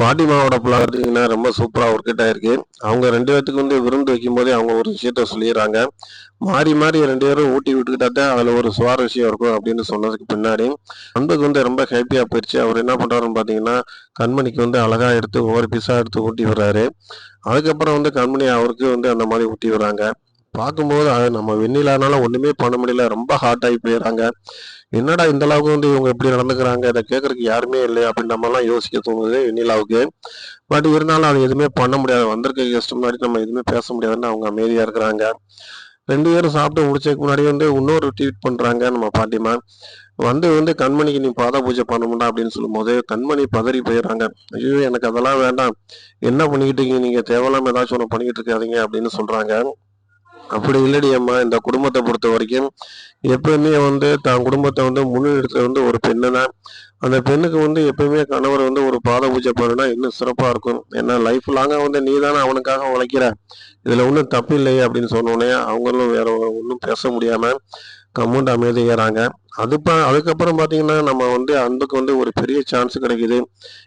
பாட்டிமாவோட பிளாட்டிங்கன்னா ரொம்ப சூப்பராக work out ஆயிருக்கு. அவங்க ரெண்டு பேர்த்துக்கு வந்து விருந்து வைக்கும்போதே அவங்க ஒரு விஷயத்த சொல்லிடுறாங்க. மாறி மாறி ரெண்டு பேரும் ஊட்டி விட்டுக்கிட்டா தான் ஒரு சுவாரஸ்யம் இருக்கும் அப்படின்னு சொன்னதுக்கு பின்னாடி அன்புக்கு வந்து ரொம்ப ஹாப்பியாக போயிடுச்சு அவர் என்ன பண்ணுறாருன்னு பார்த்தீங்கன்னா கண்மணிக்கு வந்து அழகாக எடுத்து ஒவ்வொரு பீஸாக எடுத்து ஊட்டி விடுறாரு. அதுக்கப்புறம் வந்து கண்மணி அவருக்கு வந்து அந்த மாதிரி ஊட்டி விடுறாங்க. பார்க்கும்போது அது நம்ம வெண்ணிலானால ஒன்றுமே பண்ண முடியல. ரொம்ப ஹார்ட் ஆகி போயிடுறாங்க. என்னடா இந்த அளவுக்கு வந்து இவங்க எப்படி நடந்துக்கிறாங்க? இதை கேட்கறதுக்கு யாருமே இல்லை அப்படின்னு நம்மலாம் யோசிக்க தோணுது வெண்ணிலாவுக்கு. பட் இருந்தாலும் அது எதுவுமே பண்ண முடியாது. வந்திருக்க கெஸ்ட் முன்னாடி நம்ம எதுவுமே பேச முடியாதுன்னு அவங்க அமைதியாக இருக்கிறாங்க. ரெண்டு பேரும் சாப்பிட்டு முடிச்சதுக்கு முன்னாடி வந்து இன்னொரு ட்வீட் பண்ணுறாங்க நம்ம பாட்டிமா. வந்து வந்து கண்மணிக்கு நீ பாத பூஜை பண்ண அப்படின்னு சொல்லும்போது கண்மணி பதறி போயிடுறாங்க. ஐயோ எனக்கு அதெல்லாம் வேண்டாம். என்ன பண்ணிக்கிட்டு இருக்கீங்க? நீங்கள் தேவையில்லாமல் ஏதாச்சும் ஒன்று பண்ணிக்கிட்டு இருக்காதீங்க அப்படின்னு சொல்கிறாங்க அப்படி இல்லடி அம்மா இந்த குடும்பத்தை பொறுத்த வரைக்கும் எப்பயுமே வந்து தான் குடும்பத்தை வந்து முன்னெடுத்து வந்து ஒரு பெண்ணு தான் அந்த பெண்ணுக்கு வந்து எப்பயுமே கணவர் வந்து ஒரு பாத பூஜை பண்ணுனா இன்னும் சிறப்பா இருக்கும். ஏன்னா லைஃப் லாங்கா வந்து நீ தானே அவனுக்காக உழைக்கிற. இதுல ஒன்றும் தப்பு இல்லையே அப்படின்னு சொன்னோடனே அவங்களும் வேற ஒன்றும் பேச முடியாம கம்முண்டு அது அதுப்ப அதுக்கப்புறம் பார்த்தீங்கன்னா நம்ம வந்து அன்புக்கு வந்து ஒரு பெரிய சான்ஸ் கிடைக்குது.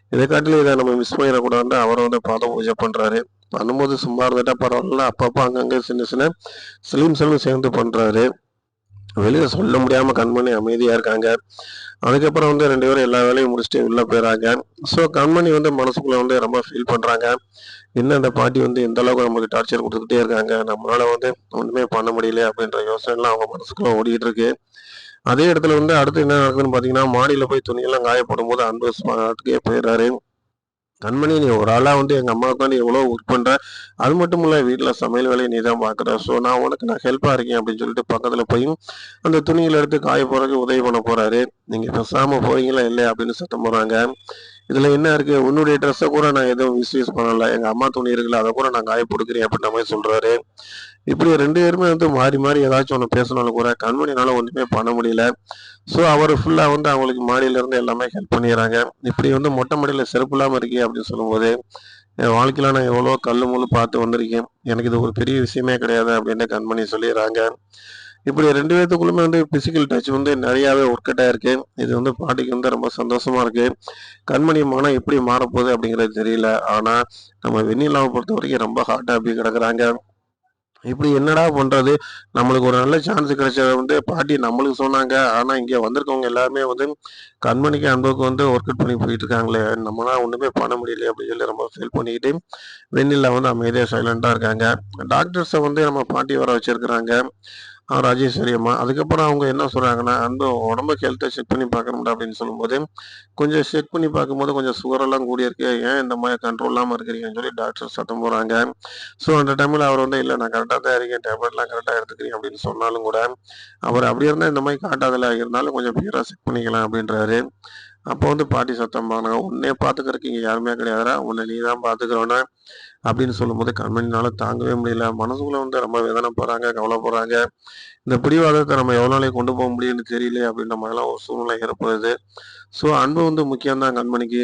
இதை காட்டிலும் இதை நம்ம மிஸ் பண்ணிடக்கூடாதுன்னு அவரை வந்து பாத பூஜை பண்ணுறாரு பண்ணும்போது சும்மா இருந்துட்டா பரவாயில்ல அப்பப்போ அங்கங்கே சின்ன சின்ன சிலிம் செல்லும் சேர்ந்து பண்ணுறாரு வெளியில் சொல்ல முடியாமல் கண்மணி அமைதியாக இருக்காங்க. அதுக்கப்புறம் வந்து ரெண்டு பேரும் எல்லா வேலையும் முடிச்சுட்டு உள்ளே போயிடறாங்க ஸோ கண்மணி வந்து மனசுக்குள்ள வந்து ரொம்ப ஃபீல் பண்ணுறாங்க என்ன அந்த பாட்டி வந்து எந்த அளவுக்கு நமக்கு டார்ச்சர் கொடுத்துக்கிட்டே இருக்காங்க? நம்மளால வந்து ஒன்றுமே பண்ண முடியல அப்படின்ற யோசனைலாம் அவங்க மனசுக்குள்ள ஓடிக்கிட்டு இருக்கு. அதே இடத்துல வந்து அடுத்து என்ன நடக்குதுன்னு பார்த்தீங்கன்னா மாடியில் போய் துணியெல்லாம் காயப்படும் போது அன்பு ஸ்பாட்டுக்கே போயிடுறாரு. கண்மணி நீ ஒரு ஆளா வந்து எங்க அம்மாவுக்கு நீ எவ்வளவு ஒர்க் பண்ற? அது மட்டும் இல்ல வீட்டுல சமையல் வேலையை நீ தான் பார்க்குற ஸோ நான் உனக்கு நான் ஹெல்ப்பா இருக்கேன் அப்படின்னு சொல்லிட்டு பக்கத்துல போய் அந்த துணியில் எடுத்து காய போறதுக்கு உதவி பண்ண போறாரு. நீங்க பேசாம போறீங்களா இல்லையா அப்படின்னு சத்தம் போகிறாங்க இதில் என்ன இருக்குது உன்னுடைய ட்ரெஸ்ஸை கூட நான் எதுவும் மிஸ்யூஸ் பண்ணல. எங்கள் அம்மா துணி இருக்குல்ல அதை கூட நான் காய போடுக்கிறேன் அப்படின்ற மாதிரி சொல்கிறாரு இப்படி ரெண்டு பேருமே வந்து மாறி மாறி ஏதாச்சும் ஒன்று பேசினாலும் கூட கண்மணினால ஒன்றுமே பண்ண முடியல. ஸோ அவர் ஃபுல்லாக வந்து அவங்களுக்கு மாடியில இருந்து எல்லாமே ஹெல்ப் பண்ணிடுறாங்க. இப்படி வந்து மொட்டை மாடியில் செருப்பு இல்லாமல் இருக்கே அப்படின்னு சொல்லும்போது என் வாழ்க்கையில நான் எவ்வளோ கல் முழு பார்த்து வந்திருக்கேன். எனக்கு இது ஒரு பெரிய விஷயமே கிடையாது அப்படின்னு கண்மணி சொல்லிடுறாங்க. இப்படி ரெண்டு பேர்த்துக்குள்ளுமே வந்து பிசிக்கல் டச் வந்து நிறையாவே ஒர்க் அவுட் ஆயிருக்கு. இது வந்து பாட்டிக்கு வந்து ரொம்ப சந்தோஷமா இருக்கு. கண்மணி மனம் எப்படி மாறப்போகுது அப்படிங்கிறது தெரியல. ஆனா நம்ம வெண்ணிலாவை பொறுத்த வரைக்கும் ரொம்ப ஹார்ட் அப்படி கிடக்குறாங்க. இப்படி என்னடா பண்றது? நம்மளுக்கு ஒரு நல்ல சான்ஸ் கிடைச்சத வந்து பாட்டி நம்மளுக்கு சொன்னாங்க. ஆனா இங்க வந்திருக்கவங்க எல்லாருமே வந்து கண்மணிக்கு அன்புக்கு வந்து ஒர்க் அவுட் பண்ணி போயிட்டு இருக்காங்களே. நம்மளால ஒண்ணுமே பண்ண முடியல அப்படின்னு சொல்லி ரொம்ப ஃபீல் பண்ணிக்கிட்டு வெண்ணிலா வந்து அமைதியா சைலண்டா இருக்காங்க. டாக்டர்ஸை வந்து நம்ம பாட்டி வர வச்சிருக்கிறாங்க. ராஜேஸ்வரி அம்மா அதுக்கப்புறம் அவங்க என்ன சொல்கிறாங்கன்னா அந்த உடம்புக்கு ஹெல்த்தை செக் பண்ணி பார்க்கணும்டா அப்படின்னு சொல்லும்போது கொஞ்சம் செக் பண்ணி பார்க்கும்போது கொஞ்சம் சுகரெல்லாம் கூடி இருக்கு ஏன் இந்த மாதிரி கண்ட்ரோல் இல்லாமல் இருக்கிறீங்கன்னு சொல்லி டாக்டர் சத்தம் போகிறாங்க ஸோ அந்த டைமில் அவர் வந்து இல்லை நான் கரெக்டாக தான் இருக்கேன். டேப்லெட்லாம் கரெக்டாக எடுத்துக்கிறேன் அப்படின்னு சொன்னாலும் கூட அவர் அப்படி இருந்தால் இந்த மாதிரி காட்டாதல. இருந்தாலும் கொஞ்சம் கிளியராக செக் பண்ணிக்கலாம் அப்படின்றாரு. அப்போ வந்து பாட்டி சத்தம் பாருங்க உன்னே பார்த்துக்கிறதுக்கு இங்கே யாருமே கிடையாது உன்னை நீ தான் பார்த்துக்கிறோன்னா அப்படின்னு சொல்லும்போது கண்மணினால தாங்கவே முடியல. மனசுக்குள்ள வந்து ரொம்ப வேதனை போகிறாங்க கவலைப்படுறாங்க இந்த பிடிவாதத்தை நம்ம எவ்வளோ நாளைக்கு கொண்டு போக முடியும்னு தெரியல அப்படின்ற மாதிரிலாம் ஒரு சூழ்நிலை ஏற்படுது. ஸோ அன்பு வந்து முக்கியம்தான் கண்மணிக்கு.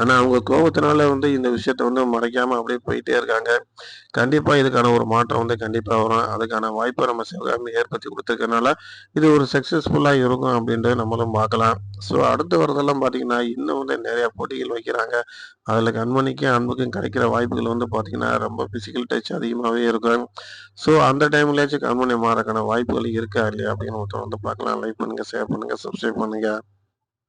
ஆனால் அவங்க கோபத்தினால வந்து இந்த விஷயத்த வந்து மறைக்காமல் அப்படியே போயிட்டே இருக்காங்க. கண்டிப்பாக இதுக்கான ஒரு மாற்றம் வந்து கண்டிப்பாக வரும். அதுக்கான வாய்ப்பை நம்ம சிவகாமி ஏற்படுத்தி கொடுத்துருக்கனால இது ஒரு சக்ஸஸ்ஃபுல்லாக இருக்கும் அப்படின்ட்டு நம்மளும் பார்க்கலாம். ஸோ அடுத்து வரதெல்லாம் பார்த்தீங்கன்னா இன்னும் வந்து நிறையா போட்டிகள் வைக்கிறாங்க. அதில் கண்மணிக்கும் அன்புக்கும் கிடைக்கிற வாய்ப்புகள் வந்து பார்த்தீங்கன்னா ரொம்ப ஃபிசிக்கல் டச் அதிகமாகவே இருக்கும். ஸோ அந்த டைம்லயாச்சும் கண்மணி மாறக்கான வாய்ப்புகள் இருக்கா இல்லையா அப்படின்னு ஒருத்தர் வந்து பார்க்கலாம். லைக் பண்ணுங்கள் ஷேர் பண்ணுங்கள் சப்ஸ்கிரைப் பண்ணுங்கள்